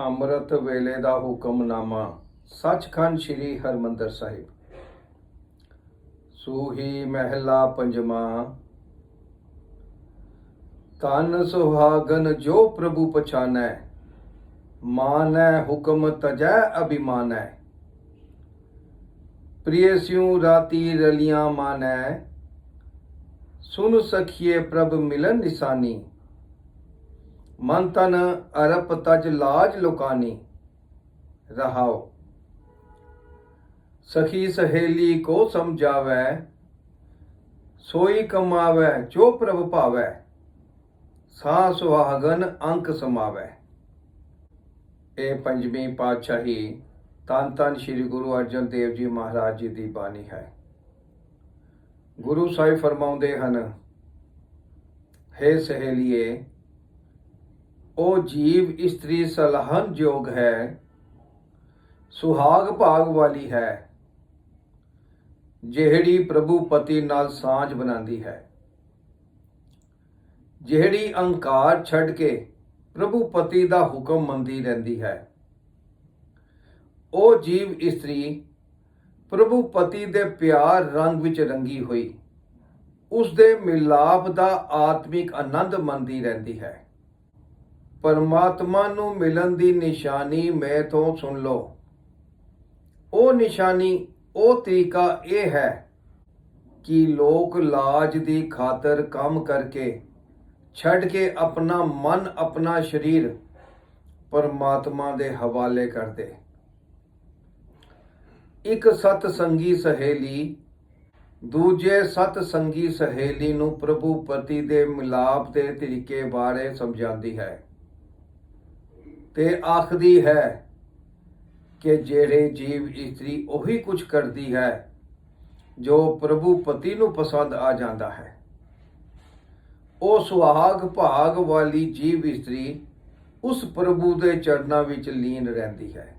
ਅੰਮ੍ਰਿਤ ਵੇਲੇ ਦਾ ਹੁਕਮਨਾਮਾ, ਸੱਚਖੰਡ ਸ੍ਰੀ ਹਰਮੰਦਰ ਸਾਹਿਬ। ਸੂਹੀ ਮਹਿਲਾ ਪੰਜਵਾਂ ਤਨ ਸੁਹਾਗਨ ਜੋ ਪ੍ਰਭੂ ਪਛਾਨੈ, ਮਾਨੈ ਹੁਕਮ ਤਜੈ ਅਭਿਮਾਨੈ। ਪ੍ਰਿਯ ਸਿਉ ਰਾਤੀ ਰਲੀਆਂ ਮਾਨੈ, ਸੁਨ ਸਖੀਏ ਪ੍ਰਭ ਮਿਲਨ ਨਿਸ਼ਾਨੀ। ਮਨ ਤਨ ਅਰਪ ਤਜ ਲਾਜ ਲੋਕਾਨੀ ਰਹਾਓ ਸਖੀ ਸਹੇਲੀ ਕੋ ਸਮਝਾਵੈ, ਸੋਈ ਕਮਾਵੈ, ਜੋ ਪ੍ਰਭ ਭਾਵੈ ਸਾ ਸੁਹਾਗਨ ਅੰਕ ਸਮਾਵੈ। ਇਹ ਪੰਜਵੀਂ ਪਾਤਸ਼ਾਹੀ, ਤਨ ਤਨ ਸ੍ਰੀ ਗੁਰੂ ਅਰਜਨ ਦੇਵ ਜੀ ਮਹਾਰਾਜ ਜੀ ਦੀ ਬਾਣੀ ਹੈ। ਗੁਰੂ ਸਾਹਿਬ ਫਰਮਾਉਂਦੇ ਹਨ हे ਸਹੇਲੀਏ ਉਹ ਜੀਵ ਇਸਤਰੀ ਸਲਾਹਨ ਯੋਗ ਹੈ, ਸੁਹਾਗ ਭਾਗ ਵਾਲੀ ਹੈ, ਜਿਹੜੀ ਪ੍ਰਭੂ ਪਤੀ ਨਾਲ ਸਾਂਝ ਬਣਾਉਂਦੀ ਹੈ। ਜਿਹੜੀ ਅਹੰਕਾਰ ਛੱਡ ਕੇ ਪ੍ਰਭੂ ਪਤੀ ਦਾ ਹੁਕਮ ਮੰਨਦੀ ਰਹਿੰਦੀ ਹੈ, ਉਹ ਜੀਵ ਇਸਤਰੀ ਪ੍ਰਭੂ ਪਤੀ ਦੇ ਪਿਆਰ ਰੰਗ ਵਿੱਚ ਰੰਗੀ ਹੋਈ ਉਸ ਦੇ ਮਿਲਾਪ ਦਾ ਆਤਮਿਕ ਆਨੰਦ ਮੰਨਦੀ ਰਹਿੰਦੀ ਹੈ। ਪਰਮਾਤਮਾ ਨੂੰ ਮਿਲਣ ਦੀ ਨਿਸ਼ਾਨੀ ਮੈਂ ਤੋਂ ਸੁਣ ਲਓ। ਉਹ ਨਿਸ਼ਾਨੀ, ਉਹ ਤਰੀਕਾ ਇਹ ਹੈ ਕਿ ਲੋਕ ਲਾਜ ਦੀ ਖਾਤਰ ਕੰਮ ਕਰਕੇ, ਛੱਡ ਕੇ ਆਪਣਾ ਮਨ, ਆਪਣਾ ਸਰੀਰ ਪਰਮਾਤਮਾ ਦੇ ਹਵਾਲੇ ਕਰਦੇ। ਇੱਕ ਸਤ ਸੰਗੀ ਸਹੇਲੀ, ਦੂਜੇ ਸਤ ਸੰਗੀ ਸਹੇਲੀ ਨੂੰ ਪ੍ਰਭੂ ਪਤੀ ਦੇ ਮਿਲਾਪ ਦੇ ਤਰੀਕੇ ਬਾਰੇ ਸਮਝਾਉਂਦੀ ਹੈ। ਤੇ ਆਖਦੀ ਹੈ ਕਿ ਜਿਹੜੇ ਜੀਵ ਇਸਤਰੀ ਉਹੀ ਕੁਝ ਕਰਦੀ ਹੈ, ਜੋ ਪ੍ਰਭੂ ਪਤੀ ਨੂੰ ਪਸੰਦ ਆ ਜਾਂਦਾ ਹੈ। ਉਹ ਸੁਹਾਗ ਭਾਗ ਵਾਲੀ ਜੀਵ ਇਸਤਰੀ ਉਸ ਪ੍ਰਭੂ ਦੇ ਚਰਨਾਂ ਵਿੱਚ ਲੀਨ ਰਹਿੰਦੀ ਹੈ।